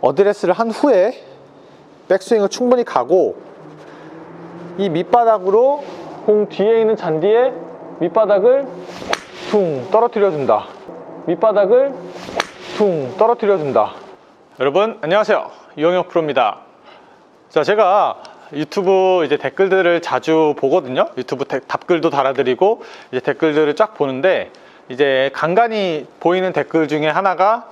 어드레스를 한 후에 백스윙을 충분히 가고 이 밑바닥으로 공 뒤에 있는 잔디에 밑바닥을 퉁 떨어뜨려 준다. 밑바닥을 퉁 떨어뜨려 준다. 여러분 안녕하세요. 이영혁 프로입니다. 자, 제가 유튜브 이제 댓글들을 자주 보거든요. 유튜브 데- 답글도 달아드리고 이제 댓글들을 쫙 보는데 이제 간간히 보이는 댓글 중에 하나가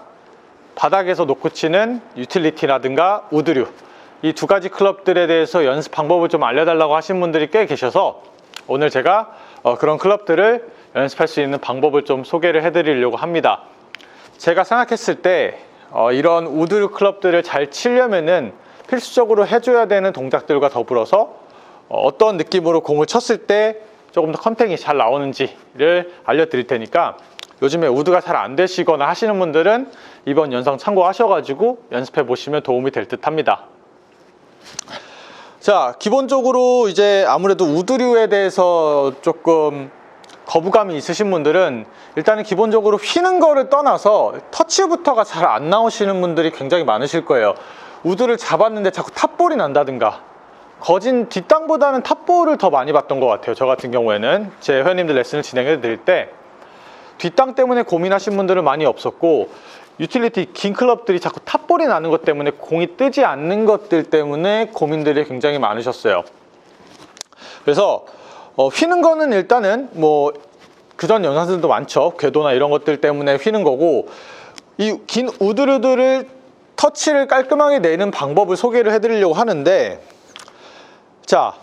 바닥에서 놓고 치는 유틸리티라든가 우드류 이 두 가지 클럽들에 대해서 연습 방법을 좀 알려달라고 하신 분들이 꽤 계셔서 오늘 제가 어, 그런 클럽들을 연습할 수 있는 방법을 좀 소개를 해드리려고 합니다. 제가 생각했을 때 어, 이런 우드 클럽들을 잘 치려면은 필수적으로 해줘야 되는 동작들과 더불어서 어, 떤 느낌으로 공을 쳤을 때 조금 더 컨택이 잘 나오는지를 알려드릴 테니까 요즘에 우드가 잘 안 되시거나 하시는 분들은 이번 영상 참고하셔가지고 연습해 보시면 도움이 될 듯 합니다. 자, 기본적으로 이제 아무래도 우드류에 대해서 조금 거부감이 있으신 분들은 일단은 기본적으로 휘는 거를 떠나서 터치부터가 잘 안 나오시는 분들이 굉장히 많으실 거예요. 우드를 잡았는데 자꾸 탑볼이 난다든가 거진 뒷땅보다는 탑볼을 더 많이 봤던 것 같아요. 저 같은 경우에는 제 회원님들 레슨을 진행해 드릴 때 뒷땅 때문에 고민하신 분들은 많이 없었고 유틸리티 긴 클럽들이 자꾸 탑볼이 나는 것 때문에 공이 뜨지 않는 것들 때문에 고민들이 굉장히 많으셨어요. 그래서 어, 휘는 거는 일단은 뭐 그전 영상들도 많죠. 궤도나 이런 것들 때문에 휘는 거고 이 긴 우드르드를 터치를 깔끔하게 내는 방법을 소개를 해드리려고 하는데 자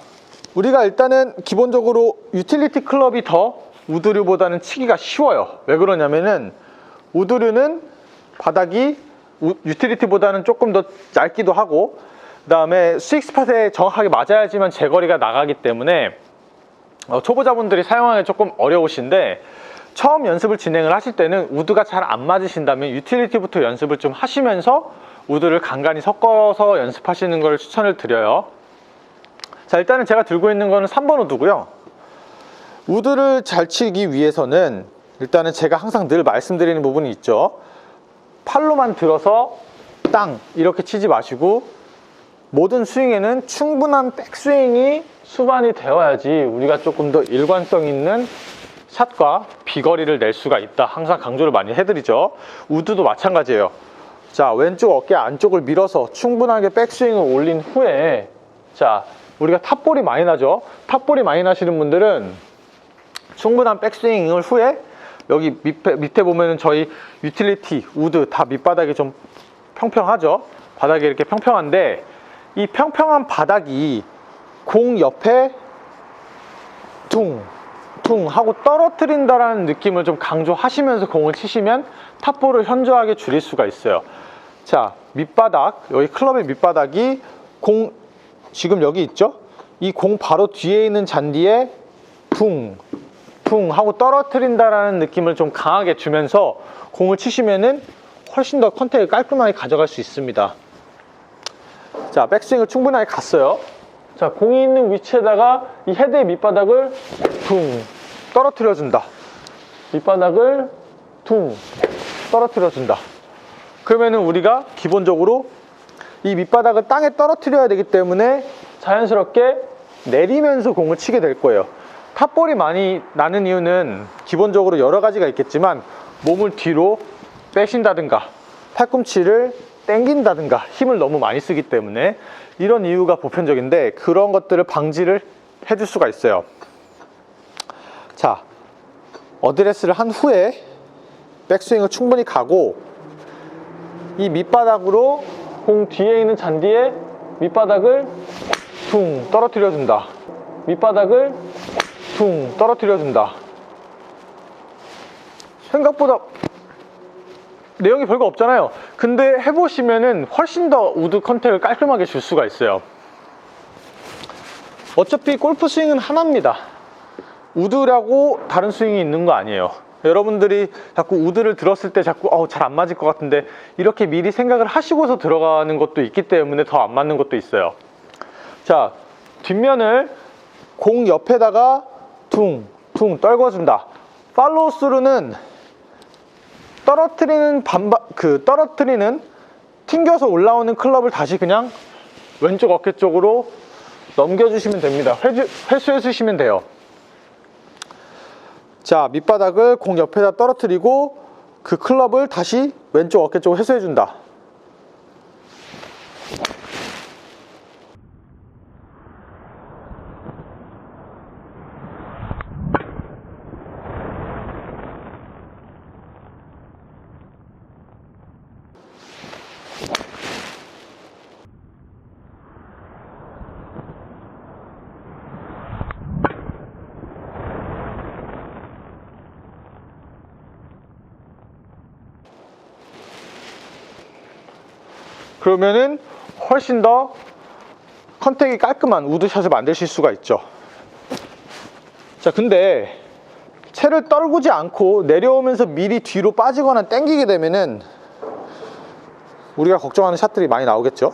우리가 일단은 기본적으로 유틸리티 클럽이 더 우드류보다는 치기가 쉬워요. 왜 그러냐면은 우드류는 바닥이 우- 유틸리티보다는 조금 더 짧기도 하고 그 다음에 스익 스팟에 정확하게 맞아야지만 제거리가 나가기 때문에 어, 초보자분들이 사용하기 조금 어려우신데 처음 연습을 진행을 하실 때는 우드가 잘 안 맞으신다면 유틸리티부터 연습을 좀 하시면서 우드를 간간히 섞어서 연습하시는 걸 추천을 드려요. 자 일단은 제가 들고 있는 거는 3번 우드고요. 우드를 잘 치기 위해서는 일단은 제가 항상 늘 말씀드리는 부분이 있죠. 팔로만 들어서 땅 이렇게 치지 마시고 모든 스윙에는 충분한 백스윙이 수반이 되어야지 우리가 조금 더 일관성 있는 샷과 비거리를 낼 수가 있다. 항상 강조를 많이 해드리죠. 우드도 마찬가지예요. 자, 왼쪽 어깨 안쪽을 밀어서 충분하게 백스윙을 올린 후에 자, 우리가 탑볼이 많이 나죠. 탑볼이 많이 나시는 분들은 충분한 백스윙을 후에 여기 밑에, 밑에 보면은 저희 유틸리티, 우드 다 밑바닥이 좀 평평하죠. 바닥이 이렇게 평평한데 이 평평한 바닥이 공 옆에 퉁, 퉁 하고 떨어뜨린다라는 느낌을 좀 강조하시면서 공을 치시면 탑볼을 현저하게 줄일 수가 있어요. 자, 밑바닥, 여기 클럽의 밑바닥이 공, 지금 여기 있죠? 이 공 바로 뒤에 있는 잔디에 퉁, 퉁 하고 떨어뜨린다라는 느낌을 좀 강하게 주면서 공을 치시면은 훨씬 더 컨택을 깔끔하게 가져갈 수 있습니다. 자, 백스윙을 충분하게 갔어요. 자, 공이 있는 위치에다가 이 헤드의 밑바닥을 퉁 떨어뜨려 준다. 밑바닥을 퉁 떨어뜨려 준다. 그러면은 우리가 기본적으로 이 밑바닥을 땅에 떨어뜨려야 되기 때문에 자연스럽게 내리면서 공을 치게 될 거예요. 탑볼이 많이 나는 이유는 기본적으로 여러 가지가 있겠지만 몸을 뒤로 빼신다든가 팔꿈치를 당긴다든가 힘을 너무 많이 쓰기 때문에 이런 이유가 보편적인데 그런 것들을 방지를 해줄 수가 있어요. 자, 어드레스를 한 후에 백스윙을 충분히 가고 이 밑바닥으로 공 뒤에 있는 잔디에 밑바닥을 퉁 떨어뜨려 준다. 밑바닥을 퉁 떨어뜨려 준다. 생각보다 내용이 별거 없잖아요. 근데 해보시면은 훨씬 더 우드 컨택을 깔끔하게 줄 수가 있어요. 어차피 골프 스윙은 하나입니다. 우드라고 다른 스윙이 있는 거 아니에요. 여러분들이 자꾸 우드를 들었을 때 자꾸 어, 잘 안 맞을 것 같은데 이렇게 미리 생각을 하시고서 들어가는 것도 있기 때문에 더 안 맞는 것도 있어요. 자, 뒷면을 공 옆에다가 퉁, 퉁 떨궈준다. 팔로우 스루는 떨어뜨리는 반바, 그 떨어뜨리는 튕겨서 올라오는 클럽을 다시 그냥 왼쪽 어깨 쪽으로 넘겨주시면 됩니다. 회주, 회수해 주시면 돼요. 자, 밑바닥을 공 옆에다 떨어뜨리고 그 클럽을 다시 왼쪽 어깨 쪽으로 회수해 준다. 그러면은 훨씬 더 컨택이 깔끔한 우드샷을 만드실 수가 있죠. 자, 근데 채를 떨구지 않고 내려오면서 미리 뒤로 빠지거나 당기게 되면은 우리가 걱정하는 샷들이 많이 나오겠죠.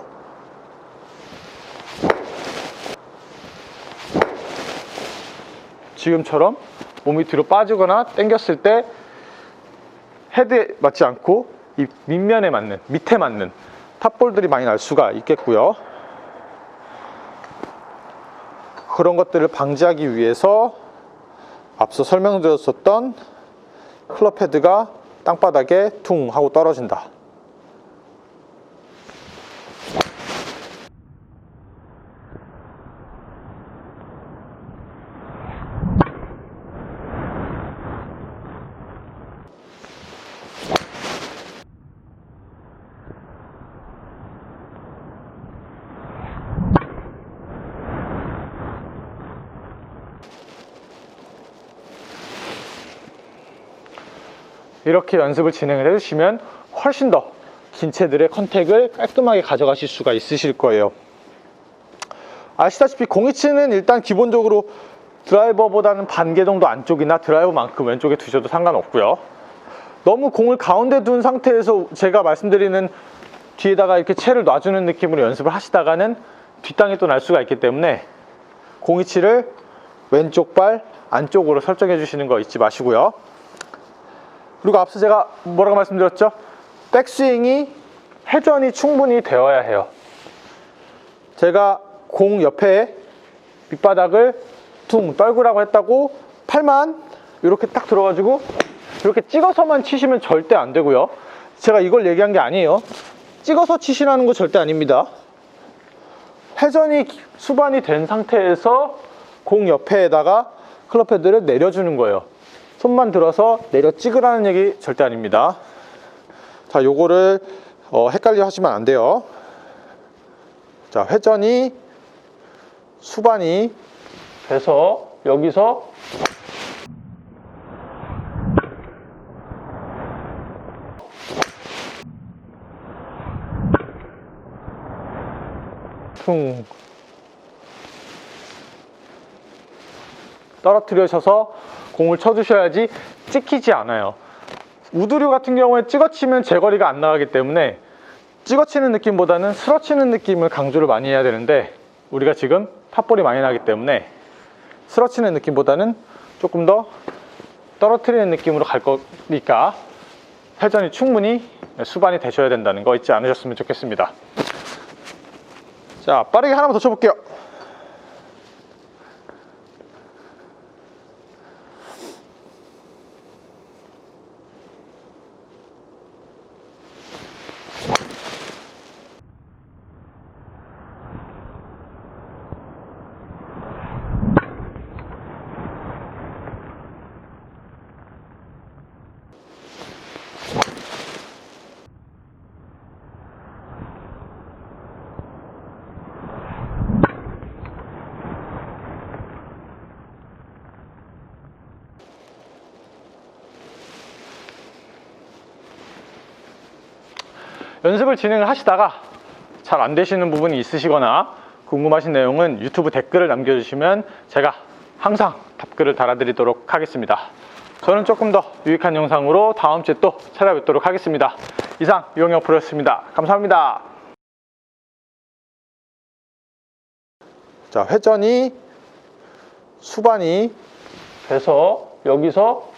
지금처럼 몸이 뒤로 빠지거나 당겼을 때 헤드에 맞지 않고 이 밑면에 맞는 밑에 맞는 탑볼들이 많이 날 수가 있겠고요. 그런 것들을 방지하기 위해서 앞서 설명드렸었던 클럽 헤드가 땅바닥에 퉁 하고 떨어진다. 이렇게 연습을 진행을 해주시면 훨씬 더긴 채들의 컨택을 깔끔하게 가져가실 수가 있으실 거예요. 아시다시피 공이치는 일단 기본적으로 드라이버보다는 반개 정도 안쪽이나 드라이버만큼 왼쪽에 두셔도 상관없고요. 너무 공을 가운데 둔 상태에서 제가 말씀드리는 뒤에다가 이렇게 채를 놔주는 느낌으로 연습을 하시다가는 뒷땅이 또 날 수가 있기 때문에 공이치를 왼쪽 발 안쪽으로 설정해 주시는 거 잊지 마시고요. 그리고 앞서 제가 뭐라고 말씀드렸죠? 백스윙이 회전이 충분히 되어야 해요. 제가 공 옆에 밑바닥을 퉁 떨구라고 했다고 팔만 이렇게 딱 들어가지고 이렇게 찍어서만 치시면 절대 안 되고요. 제가 이걸 얘기한 게 아니에요. 찍어서 치시라는 거 절대 아닙니다. 회전이 수반이 된 상태에서 공 옆에다가 클럽 헤드를 내려주는 거예요. 손만 들어서 내려 찍으라는 얘기 절대 아닙니다. 자, 요거를 어, 헷갈려 하시면 안 돼요. 자, 회전이 수반이 돼서 여기서 퉁 떨어뜨려셔서 공을 쳐주셔야지 찍히지 않아요. 우드류 같은 경우에 찍어치면 제거리가 안 나가기 때문에 찍어치는 느낌보다는 스러치는 느낌을 강조를 많이 해야 되는데 우리가 지금 탑볼이 많이 나기 때문에 스러치는 느낌보다는 조금 더 떨어뜨리는 느낌으로 갈 거니까 회전이 충분히 수반이 되셔야 된다는 거 잊지 않으셨으면 좋겠습니다. 자, 빠르게 하나만 더 쳐볼게요. 연습을 진행을 하시다가 잘 안 되시는 부분이 있으시거나 궁금하신 내용은 유튜브 댓글을 남겨주시면 제가 항상 답글을 달아드리도록 하겠습니다. 저는 조금 더 유익한 영상으로 다음 주에 또 찾아뵙도록 하겠습니다. 이상 유영혁 프로였습니다. 감사합니다. 자, 회전이 수반이 돼서 여기서